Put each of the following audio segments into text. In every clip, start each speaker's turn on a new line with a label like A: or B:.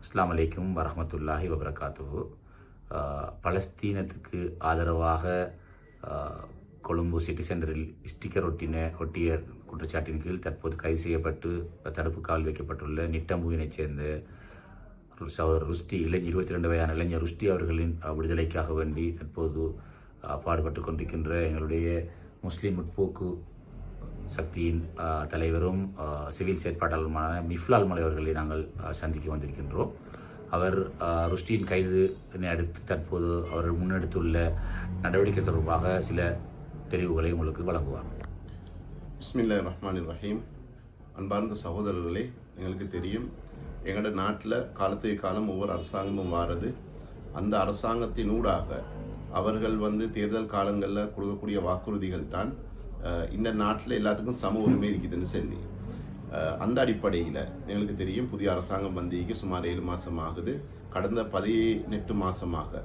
A: அஸ்லாம் அலைக்கும் வரமத்துல்லாஹி வபரகாத்துஹு. பலஸ்தீனத்துக்கு ஆதரவாக கொழும்பு சிட்டி சென்டரில் ஸ்டிக்கர் ஒட்டின ஒட்டிய குற்றச்சாட்டின் கீழ் தற்போது கைது செய்யப்பட்டு தடுப்பு காவல் வைக்கப்பட்டுள்ள நிட்டம்புவினைச் சேர்ந்த ரு- சகோதரர் ருஷ்டி இளைஞர் இருபத்தி ரெண்டு வயதான இளைஞர் ருஷ்டி அவர்களின் விடுதலைக்காக வேண்டி தற்போது பாடுபட்டு கொண்டிருக்கின்ற எங்களுடைய முஸ்லீம் முற்போக்கு சக்தியின் தலைவரும் சிவில் செயற்பாட்டாளருமான மிஃப்லால் மலை அவர்களை நாங்கள் சந்திக்க வந்திருக்கின்றோம். அவர் ருஷ்டியின் கைது அடுத்து தற்போது அவர் முன்னெடுத்துள்ள நடவடிக்கை தொடர்பாக சில தெரிவுகளை உங்களுக்கு வழங்குவார்.
B: பிஸ்மில்லா ரஹ்மான் ரஹீம். அன்பார்ந்த சகோதரர்களே எங்களுக்கு தெரியும் எங்களோட நாட்டில் காலத்துக்கு காலம் ஒவ்வொரு அரசாங்கமும் வாரது அந்த அரசாங்கத்தினூடாக அவர்கள் வந்து தேர்தல் காலங்களில் கொடுக்கக்கூடிய வாக்குறுதிகள் தான் இந்த நாட்டில் எல்லாத்துக்கும் சம உரிமை இருக்குதுன்னு சொல்லி. அந்த அடிப்படையில் எங்களுக்கு தெரியும் புதிய அரசாங்கம் வந்திக்கு சுமார் ஏழு மாதம் ஆகுது. கடந்த பதினெட்டு மாதமாக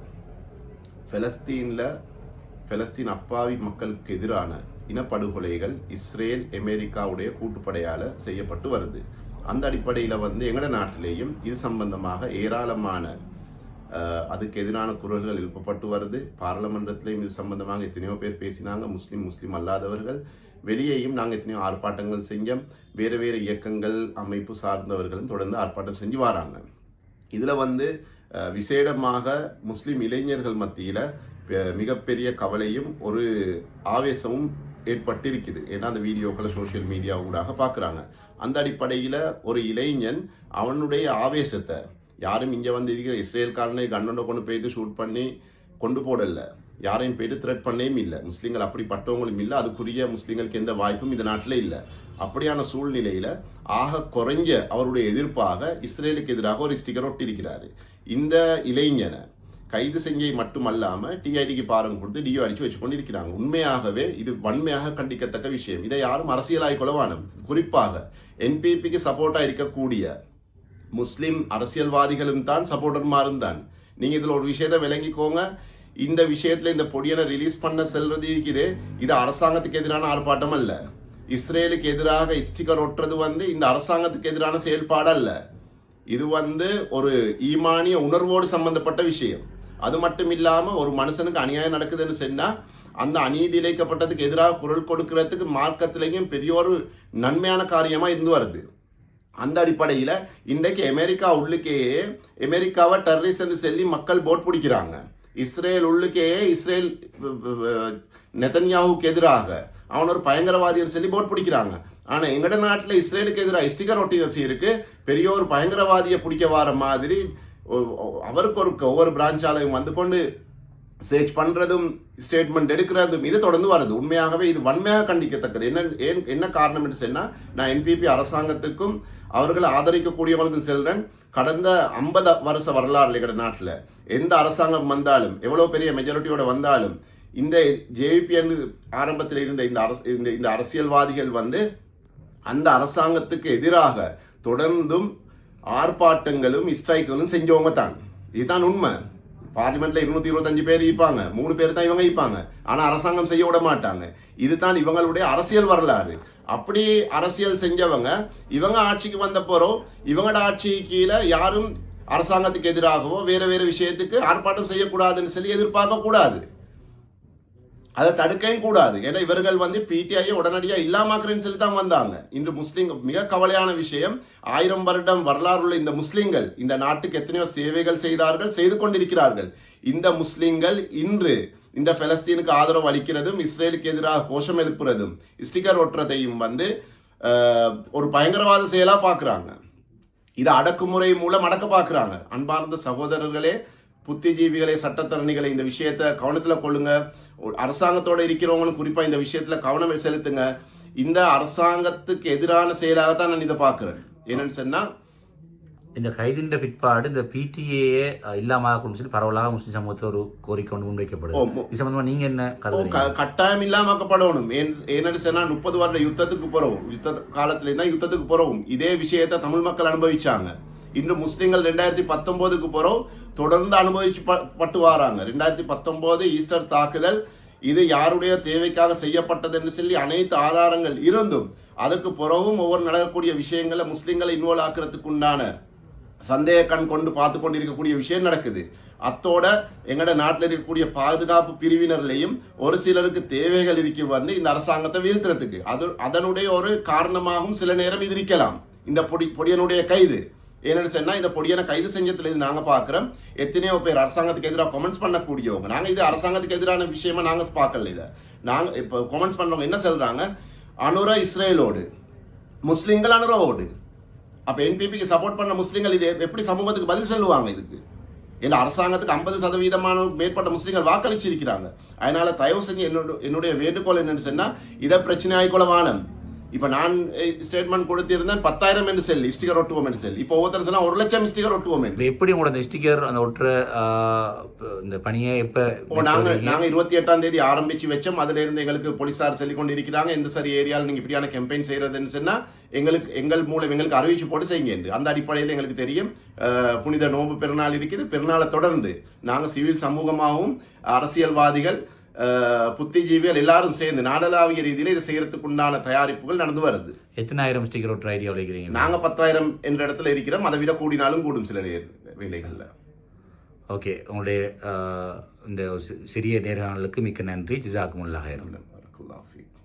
B: ஃபெலஸ்தீனில் பெலஸ்தீன் அப்பாவி மக்களுக்கு எதிரான இனப்படுகொலைகள் இஸ்ரேல் அமெரிக்காவுடைய கூட்டுப்படையால் செய்யப்பட்டு வருது. அந்த அடிப்படையில் வந்து எங்களோட நாட்டிலேயும் இது சம்பந்தமாக ஏராளமான அதுக்கு எதிரான குரல்கள் எழுப்பப்பட்டு வருது. பாராளுமன்றத்திலையும் இது சம்பந்தமாக எத்தனையோ பேர் பேசினாங்க. முஸ்லீம் முஸ்லீம் அல்லாதவர்கள். வெளியேயும் நாங்கள் எத்தனையோ ஆர்ப்பாட்டங்கள் செஞ்சோம். வேறு வேறு இயக்கங்கள் அமைப்பு சார்ந்தவர்களும் தொடர்ந்து ஆர்ப்பாட்டம் செஞ்சு வராங்க. இதில் வந்து விசேடமாக முஸ்லீம் இளைஞர்கள் மத்தியில் மிகப்பெரிய கவலையும் ஒரு ஆவேசமும் ஏற்பட்டிருக்குது. ஏன்னா அந்த வீடியோக்களை சோஷியல் மீடியா ஊடாக பார்க்குறாங்க. அந்த அடிப்படையில் ஒரு இளைஞன் அவனுடைய ஆவேசத்தை யாரும் இங்கே வந்து இருக்கிற இஸ்ரேல்காரனை கண்ணோட கொண்டு போயிட்டு ஷூட் பண்ணி கொண்டு போடல. யாரையும் போயிட்டு த்ரெட் பண்ணேயும் இல்லை. முஸ்லீம்கள் அப்படிப்பட்டவங்களும் இல்லை. அதுக்குரிய முஸ்லீம்களுக்கு எந்த வாய்ப்பும் இந்த நாட்டில் இல்லை. அப்படியான சூழ்நிலையில் ஆக குறைஞ்ச அவருடைய எதிர்ப்பாக இஸ்ரேலுக்கு எதிராக ஒரு ஸ்டிக்கர் ஒட்டியிருக்கிறார். இந்த இளைஞனை கைது செஞ்சை மட்டுமல்லாமல் டிஐடிக்கு பாரம் கொடுத்து டிஓ அடிச்சு வச்சு கொண்டிருக்கிறாங்க உண்மையாகவே இது வன்மையாக கண்டிக்கத்தக்க விஷயம். இதை யாரும் அரசியலாய் கொலவானம். குறிப்பாக என்பிபிக்கு சப்போர்ட்டாக இருக்கக்கூடிய முஸ்லிம் அரசியல்வாதிகளும் தான் சப்போர்ட்டர்மாரும் தான் நீங்க இதுல ஒரு விஷயத்தை விளங்கிக்கோங்க. இந்த விஷயத்துல இந்த பொடியனை ரிலீஸ் பண்ண செல்றது இருக்குது. இது அரசாங்கத்துக்கு எதிரான ஆர்ப்பாட்டம் அல்ல. இஸ்ரேலுக்கு எதிராக ஸ்டிக்கர் ஒட்டுறது வந்து இந்த அரசாங்கத்துக்கு எதிரான செயல்பாடு அல்ல. இது வந்து ஒரு ஈமானிய உணர்வோடு சம்பந்தப்பட்ட விஷயம். அது மட்டும் இல்லாம ஒரு மனுஷனுக்கு அநியாயம் நடக்குதுன்னு சொன்னா அந்த அநீதி இழைக்கப்பட்டதுக்கு எதிராக குரல் கொடுக்கறதுக்கு மார்க்கத்திலையும் பெரிய ஒரு நன்மையான காரியமா இருந்து வருது. அந்த அடிப்படையில் இன்றைக்கு அமெரிக்கா உள்ளுக்கேயே அமெரிக்காவை டெரரிஸ்ட் சொல்லி மக்கள் போட் பிடிக்கிறாங்க. இஸ்ரேல் உள்ளுக்கேயே இஸ்ரேல் நெதன்யாவுக்கு எதிராக. அவன் ஒரு பயங்கரவாதின்னு சொல்லி போட் பிடிக்கிறாங்க. ஆனால் எங்கட நாட்டில் இஸ்ரேலுக்கு எதிராக ஸ்டிக்கர் ஒட்டினசி இருக்கு. பெரிய ஒரு பயங்கரவாதியை பிடிக்க வர மாதிரி அவருக்கு ஒரு ஒவ்வொரு பிரான்ச்சாலையும் வந்து கொண்டு சேர்ச் பண்ணுறதும் ஸ்டேட்மெண்ட் எடுக்கிறதும் இது தொடர்ந்து வருது. உண்மையாகவே இது வன்மையாக கண்டிக்கத்தக்கது. என்ன ஏன் என்ன காரணம் என்று சொன்னால் நான் என்பிபி அரசாங்கத்துக்கும் அவர்களை ஆதரிக்கக்கூடியவங்களுக்கும் செல்றேன். கடந்த ஐம்பது வருஷ வரலாறு எங்கள் நாட்டில் எந்த அரசாங்கம் வந்தாலும் எவ்வளோ பெரிய மெஜாரிட்டியோட வந்தாலும் இந்த ஜேபிஎன் ஆரம்பத்தில் இருந்த இந்த அரசு இந்த இந்த அரசியல்வாதிகள் வந்து அந்த அரசாங்கத்துக்கு எதிராக தொடர்ந்தும் ஆர்ப்பாட்டங்களும் ஸ்ட்ரைக்குகளும் செஞ்சவங்க தான் இதுதான் உண்மை. பார்லிமெண்ட்ல இருநூத்தி இருபத்தஞ்சு பேர் இருப்பாங்க மூணு பேர் தான் இவங்க இருப்பாங்க ஆனா அரசாங்கம் செய்ய விட மாட்டாங்க. இதுதான் இவங்களுடைய அரசியல் வரலாறு. அப்படி அரசியல் செஞ்சவங்க இவங்க ஆட்சிக்கு வந்த போறோம் இவங்களோட ஆட்சி கீழே யாரும் அரசாங்கத்துக்கு எதிராகவோ வேற வேற விஷயத்துக்கு ஆர்ப்பாட்டம் செய்யக்கூடாதுன்னு சொல்லி எதிர்பார்க்க கூடாது அதை தடுக்கவும் கூடாது. ஏன்னா இவர்கள் வந்து பிடிஐயை உடனடியாக இல்லாமாக்குறேன்னு சொல்லி தான் வந்தாங்க. இன்று முஸ்லீம் மிக கவலையான விஷயம் ஆயிரம் வருடம் வரலாறு உள்ள இந்த முஸ்லீம்கள் இந்த நாட்டுக்கு எத்தனையோ சேவைகள் செய்தார்கள் செய்து கொண்டிருக்கிறார்கள். இந்த முஸ்லீம்கள் இன்று இந்த பெலஸ்தீனுக்கு ஆதரவு அளிக்கிறதும் இஸ்ரேலுக்கு எதிராக கோஷம் எழுப்புறதும் ஸ்டிக்கர் ஒட்டுறதையும் வந்து ஒரு பயங்கரவாத செயலா பார்க்குறாங்க. இதை அடக்குமுறை மூலம் அடக்க பார்க்குறாங்க. அன்பார்ந்த சகோதரர்களே புத்திஜீவிகளே சட்டத்தரணிகளை இந்த விஷயத்தை கவனத்தில் கொள்ளுங்க. அரசாங்கத்தோட இருக்கிறவங்களும் குறிப்பாக இந்த விஷயத்தில் கவனம் செலுத்துங்க. இந்த அரசாங்கத்துக்கு எதிரான செயலாகத்தான் நான் இதை பார்க்குறேன். என்னன்னு சொன்னால்
A: இந்த கைதின்ற பிற்பாடு இந்த பிடிஏ இல்லாமல் சொல்லி பரவலாக முஸ்லிம் சமூகத்தில் ஒரு கோரிக்கை ஒன்று முன்வைக்கப்படுது இது சம்பந்தமா நீங்க என்ன
B: கட்டாயம் இல்லாமக்கப்படணும். ஏன் ஏன்னு சொன்னா முப்பது வருட யுத்தத்துக்கு போறவும் யுத்த காலத்துல தான் யுத்தத்துக்கு போறவும் இதே விஷயத்தை தமிழ் மக்கள் அனுபவிச்சாங்க. இன்று முஸ்லிம்கள் ரெண்டாயிரத்தி பத்தொன்பதுக்கு போறோம். தொடர்ந்து அனுபவிச்சு பட்டு வராங்க. ரெண்டாயிரத்தி பத்தொன்பது ஈஸ்டர் தாக்குதல் இது யாருடைய தேவைக்காக செய்யப்பட்டது என்று சொல்லி அனைத்து ஆதாரங்கள் இருந்தும் அதுக்கு பிறகும் ஒவ்வொரு நடக்கக்கூடிய விஷயங்களை முஸ்லீம்களை இன்வால்வ் ஆக்குறதுக்கு உண்டான சந்தேக கண் கொண்டு பார்த்து கொண்டு இருக்கக்கூடிய விஷயம் நடக்குது. அத்தோட எங்கட நாட்டில் இருக்கக்கூடிய பாதுகாப்பு பிரிவினர்லையும் ஒரு சிலருக்கு தேவைகள் இருக்கு வந்து இந்த அரசாங்கத்தை வீழ்த்துறதுக்கு. அது அதனுடைய ஒரு காரணமாகவும் சில நேரம் இது இருக்கலாம். இந்த பொடி பொடியனுடைய கைது. ஏன்னு சொன்னா இந்த பொடியான கைது செஞ்சதுல இருந்து நாங்க பாக்குறோம். எத்தனையோ பேர் அரசாங்கத்துக்கு எதிராக கமெண்ட்ஸ் பண்ணக்கூடியவங்க. நாங்க இது அரசாங்கத்துக்கு எதிரான விஷயமா நாங்க பார்க்கல இதை. நாங்க இப்போ கமெண்ட்ஸ் பண்றவங்க என்ன சொல்றாங்க? அனுர இஸ்ரேலோடு முஸ்லிம்கள் அனுரவோடு. அப்ப என்பிபிக்கு சப்போர்ட் பண்ண முஸ்லிம்கள் இது எப்படி சமூகத்துக்கு பதில் சொல்லுவாங்க இதுக்கு? ஏன்னா அரசாங்கத்துக்கு ஐம்பது சதவீதமான மேற்பட்ட முஸ்லீம்கள் வாக்களிச்சிருக்கிறாங்க. அதனால தயவு செஞ்சு என்னோட என்னுடைய வேண்டுகோள் என்னன்னு சொன்னா இதை பிரச்சனை ஆயிக்கொள்ள வானம். இப்ப நான் ஸ்டேட்மெண்ட் கொடுத்திருந்தேன் பத்தாயிரம் என்று செல் ஸ்டிக்கர் ஒட்டுவோம் என்று செல் இப்போ ஒவ்வொருத்தர் சொன்னா ஒரு லட்சம் ஸ்டிக்கர் ஒட்டுவோம்
A: எப்படி உங்களோட அந்த ஸ்டிக்கர் அந்த ஒட்டுற ஆஹ், இந்த பணியை எப்போ
B: இப்போ நாங்க நாங்க இருபத்தி எட்டாம் தேதி ஆரம்பிச்சு வச்சோம். அதுல இருந்து எங்களுக்கு போலீசார் சொல்லிக் கொண்டு இருக்கிறாங்க எந்த சரி ஏரியாவில் நீங்க இப்படியான கேம்பெயின் செய்யறதுன்னு சொன்னா எங்களுக்கு எங்கள் மூலம் எங்களுக்கு அறிவிச்சு போட்டு செய்யுங்க என்று. அந்த அடிப்படையில் எங்களுக்கு தெரியும். புனித நோன்பு பெருநாள் இருக்குது. பெருநாளை தொடர்ந்து நாங்க சிவில் சமூகமாகவும் அரசியல்வாதிகள் புத்திஜீவிகள் எல்லாரும் சேர்ந்து நாடளாவிய ரீதியில இதை செய்யறதுக்கு உண்டான தயாரிப்புகள் நடந்து வருது.
A: எத்தனாயிரம் ஸ்டிக்கர் ஒட்டுற ஐடியாவில் இருக்கிறீங்க
B: நாங்க பத்தாயிரம் என்ற இடத்துல இருக்கிறோம். அதை விட கூடினாலும் கூடும் சில நேர வேலைகள்ல.
A: ஓகே உங்களுடைய இந்த சிறிய நேர்காணலுக்கு மிக்க நன்றி. ஜிசாக்குமுல்லாஹிரம்
B: பரக்கல்லாஹு ஃபீக்.